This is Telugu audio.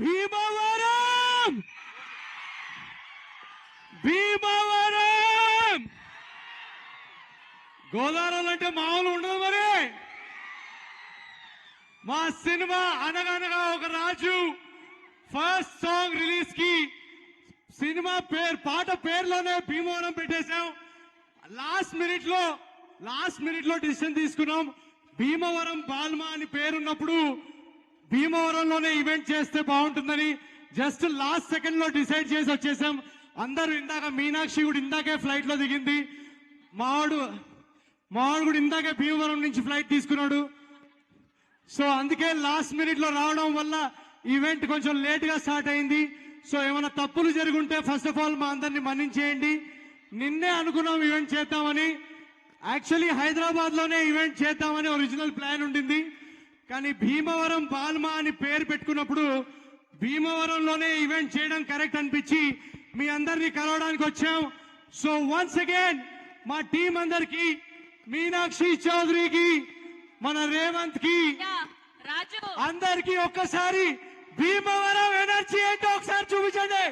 భీమవరం! భీమవరం! గోదావరి అంటే మామూలు ఉండదు మరి. మా cinema Anaganaga Oka Raju first song రిలీజ్కి సినిమా పేరు పాట పేరులోనే భీమవరం పెట్టేశాం. లాస్ట్ మినిట్లో లాస్ట్ మినిట్లో డిసిషన్ తీసుకున్నాం. భీమవరం బాల్మా అని పేరున్నప్పుడు భీమవరంలోనే ఈవెంట్ చేస్తే బాగుంటుందని జస్ట్ లాస్ట్ సెకండ్లో డిసైడ్ చేసి వచ్చేసాం. అందరూ ఇందాక మీనాక్షి కూడా ఇందాకే ఫ్లైట్లో దిగింది. మావాడు మావాడు కూడా ఇందాకే భీమవరం నుంచి ఫ్లైట్ తీసుకున్నాడు. సో అందుకే లాస్ట్ మినిట్లో రావడం వల్ల ఈవెంట్ కొంచెం లేట్గా స్టార్ట్ అయింది. సో ఏమైనా తప్పులు జరుగుంటే ఫస్ట్ ఆఫ్ ఆల్ మా అందరిని మన్నించేయండి. నిన్నే అనుకున్నాం ఈవెంట్ చేద్దామని. యాక్చువల్లీ హైదరాబాద్లోనే ఈవెంట్ చేద్దామని ఒరిజినల్ ప్లాన్ ఉండింది. కానీ భీమవరం బాల్మా అని పేరు పెట్టుకున్నప్పుడు భీమవరంలోనే ఈవెంట్ చేయడం కరెక్ట్ అనిపించి మీ అందరినీ కలవడానికి వచ్చాం. సో వన్స్ అగైన్ మా టీం అందరికి మీనాక్షి చౌదరికి మన రేవంత్కి అందరికి ఒక్కసారి భీమవరం ఎనర్జీ ఏంటో ఒకసారి చూపించండి.